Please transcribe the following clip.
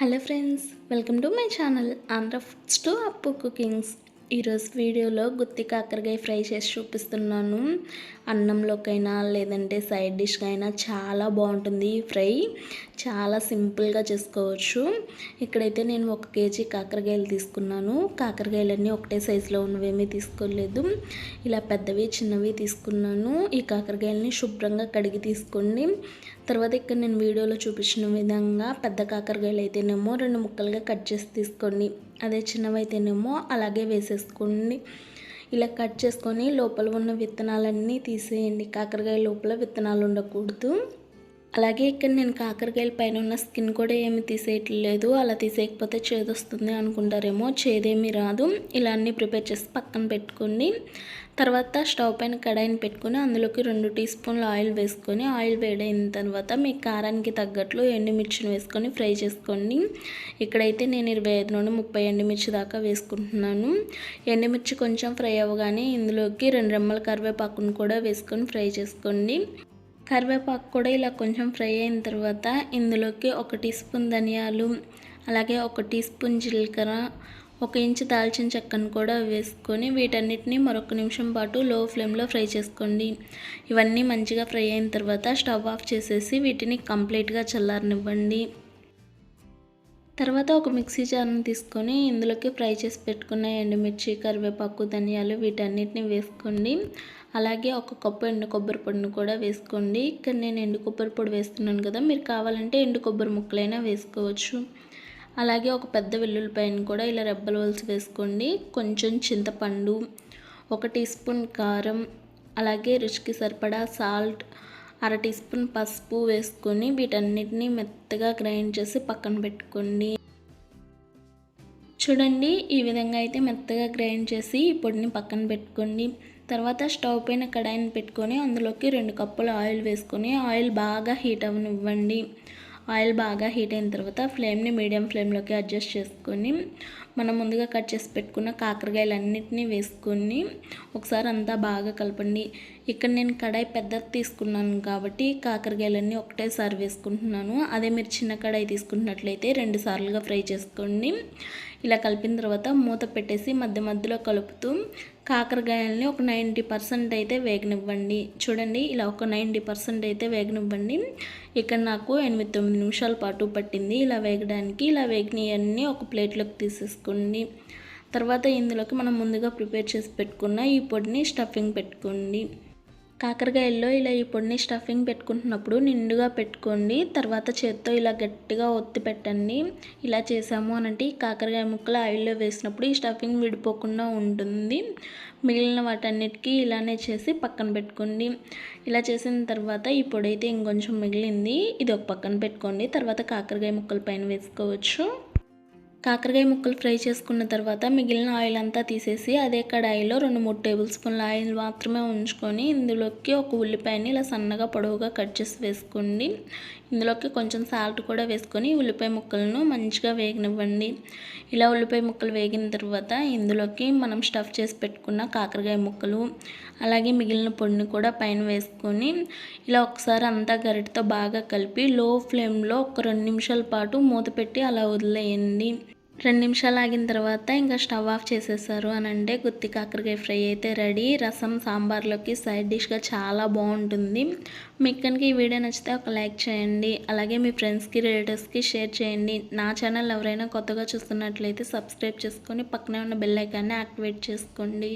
Hello friends welcome to my channel Andhra foods to Appu cookings. ఈరోజు వీడియోలో గుత్తి కాకరకాయ fry చేసి చూపిస్తున్నాను. అన్నంలోకైనా లేదంటే సైడ్ డిష్గా అయినా చాలా బాగుంటుంది ఈ ఫ్రై. చాలా సింపుల్గా చేసుకోవచ్చు. ఇక్కడైతే నేను ఒక కేజీ కాకరకాయలు తీసుకున్నాను. కాకరకాయలన్నీ ఒకటే సైజులో ఉన్నవేమీ తీసుకోలేదు. ఇలా పెద్దవి చిన్నవి తీసుకున్నాను. ఈ కాకరకాయలని శుభ్రంగా కడిగి తీసుకోండి. తర్వాత ఇక్కడ నేను వీడియోలో చూపించిన విధంగా పెద్ద కాకరకాయలు అయితేనేమో రెండు ముక్కలుగా కట్ చేసి తీసుకోండి. అదే చిన్నవైతేనేమో అలాగే వేసేసుకోండి. ఇలా కట్ చేసుకొని లోపల ఉన్న విత్తనాలన్నీ తీసేయండి. కాకరకాయ లోపల విత్తనాలు ఉండకూడదు అలాగే ఇక్కడ నేను కాకరకాయల పైన ఉన్న స్కిన్ కూడా ఏమి తీసేయట్లేదు. అలా తీసేయకపోతే చేదు వస్తుంది అనుకుంటారేమో చేదేమీ రాదు. ఇలా అన్నీ ప్రిపేర్ చేసి పక్కన పెట్టుకోండి. తర్వాత స్టవ్ పైన కడాయిని పెట్టుకొని అందులోకి రెండు టీ స్పూన్లు ఆయిల్ వేసుకొని ఆయిల్ వేడైన తర్వాత మీ కారానికి తగ్గట్లు ఎండుమిర్చిని వేసుకొని ఫ్రై చేసుకోండి. ఇక్కడైతే నేను ఇరవై ఐదు నుండి ముప్పై ఎండుమిర్చి దాకా వేసుకుంటున్నాను. ఎండుమిర్చి కొంచెం ఫ్రై అవ్వగానే ఇందులోకి రెండు రెమ్మల కరివేపాకును కూడా వేసుకొని ఫ్రై చేసుకోండి. కరివేపాకు కూడా ఇలా కొంచెం ఫ్రై అయిన తర్వాత ఇందులోకి ఒక టీ స్పూన్ ధనియాలు అలాగే ఒక టీ స్పూన్ జీలకర్ర ఒక ఇంచు దాల్చిన చెక్కను కూడా వేసుకొని వీటన్నిటిని మరొక నిమిషం పాటు లో ఫ్లేమ్లో ఫ్రై చేసుకోండి. ఇవన్నీ మంచిగా ఫ్రై అయిన తర్వాత స్టవ్ ఆఫ్ చేసేసి వీటిని కంప్లీట్గా చల్లారనివ్వండి. తర్వాత ఒక మిక్సీ జార్ని తీసుకొని ఇందులోకి ఫ్రై చేసి పెట్టుకున్న ఎండుమిర్చి కరివేపాకు ధనియాలు వీటన్నిటిని వేసుకోండి. అలాగే ఒక కప్పు ఎండు కొబ్బరి పొడిని కూడా వేసుకోండి. ఇక్కడ నేను ఎండు కొబ్బరి పొడి వేస్తున్నాను కదా మీరు కావాలంటే ఎండు కొబ్బరి ముక్కలైనా వేసుకోవచ్చు. అలాగే ఒక పెద్ద వెల్లుల్లిపాయను కూడా ఇలా రెబ్బలు వలసి వేసుకోండి. కొంచెం చింతపండు ఒక టీ స్పూన్ కారం అలాగే రుచికి సరిపడా సాల్ట్ అర టీ స్పూన్ పసుపు వేసుకొని వీటన్నిటిని మెత్తగా గ్రైండ్ చేసి పక్కన పెట్టుకోండి. చూడండి ఈ విధంగా అయితే మెత్తగా గ్రైండ్ చేసి ఈ పొడిని పక్కన పెట్టుకోండి. తర్వాత స్టవ్ పైన కడాయిని పెట్టుకొని అందులోకి రెండు కప్పుల ఆయిల్ వేసుకొని ఆయిల్ బాగా హీట్ అవ్వనివ్వండి. ఆయిల్ బాగా హీట్ అయిన తర్వాత ఫ్లేమ్ని మీడియం ఫ్లేమ్లోకి అడ్జస్ట్ చేసుకొని మనం ముందుగా కట్ చేసి పెట్టుకున్న కాకరకాయలన్నింటినీ వేసుకొని ఒకసారి అంతా బాగా కలపండి. ఇక్కడ నేను కడాయి పెద్దది తీసుకున్నాను కాబట్టి కాకరకాయలన్నీ ఒకటేసారి వేసుకుంటున్నాను. అదే మీరు చిన్న కడాయి తీసుకున్నట్లయితే రెండు సార్లుగా ఫ్రై చేసుకోండి. ఇలా కలిపిన తర్వాత మూత పెట్టేసి మధ్య మధ్యలో కలుపుతూ కాకరకాయలని ఒక నైంటీ పర్సెంట్ అయితే వేగనివ్వండి. చూడండి ఇలా ఒక నైంటీ పర్సెంట్ అయితే వేగనివ్వండి. ఇక్కడ నాకు ఎనిమిది తొమ్మిది నిమిషాల పాటు పట్టింది. ఇలా వేగడానికి ఇలా వేగినవన్నీ ఒక ప్లేట్లోకి తీసేసుకోండి తర్వాత ఇందులోకి మనం ముందుగా ప్రిపేర్ చేసి పెట్టుకున్న ఈ పొడిని స్టఫింగ్ పెట్టుకోండి. కాకరకాయల్లో ఇలా ఈ పొడిని స్టఫింగ్ పెట్టుకుంటున్నప్పుడు నిండుగా పెట్టుకోండి. తర్వాత చేత్తో ఇలా గట్టిగా ఒత్తి పెట్టండి. ఇలా చేసాము అనంటే కాకరకాయ ముక్కలు ఆయిల్లో వేసినప్పుడు ఈ స్టఫింగ్ విడిపోకుండా ఉంటుంది. మిగిలిన వాటన్నిటికీ ఇలానే చేసి పక్కన పెట్టుకోండి. ఇలా చేసిన తర్వాత ఈ పొడి అయితే ఇంకొంచెం మిగిలింది. ఇది ఒక పక్కన పెట్టుకోండి. తర్వాత కాకరకాయ ముక్కల పైన వేసుకోవచ్చు. కాకరకాయ ముక్కలు ఫ్రై చేసుకున్న తర్వాత మిగిలిన ఆయిల్ అంతా తీసేసి అదే కడాయిలో రెండు మూడు టేబుల్ స్పూన్ల ఆయిల్ మాత్రమే ఉంచుకొని ఇందులోకి ఒక ఉల్లిపాయని ఇలా సన్నగా పొడవుగా కట్ చేసి వేసుకోండి. ఇందులోకి కొంచెం సాల్ట్ కూడా వేసుకొని ఉల్లిపాయ ముక్కలను మంచిగా వేగనివ్వండి. ఇలా ఉల్లిపాయ ముక్కలు వేగిన తర్వాత ఇందులోకి మనం స్టఫ్ చేసి పెట్టుకున్న కాకరకాయ ముక్కలు అలాగే మిగిలిన పొడిని కూడా పైన వేసుకొని ఇలా ఒకసారి అంతా గరిటతో బాగా కలిపి లో ఫ్లేమ్లో ఒక రెండు నిమిషాల పాటు మూత పెట్టి అలా వదిలేయండి. రెండు నిమిషాలు ఆగిన తర్వాత ఇంకా స్టవ్ ఆఫ్ చేసేసారు అని అంటే గుత్తి కాకరకాయ ఫ్రై అయితే రెడీ. రసం సాంబార్లోకి సైడ్ డిష్గా చాలా బాగుంటుంది. మీకు కనుక ఈ వీడియో నచ్చితే ఒక లైక్ చేయండి. అలాగే మీ ఫ్రెండ్స్కి రిలేటివ్స్కి షేర్ చేయండి. నా ఛానల్ ఎవరైనా కొత్తగా చూస్తున్నట్లయితే సబ్స్క్రైబ్ చేసుకొని పక్కనే ఉన్న బెల్ ఐకాన్ని యాక్టివేట్ చేసుకోండి.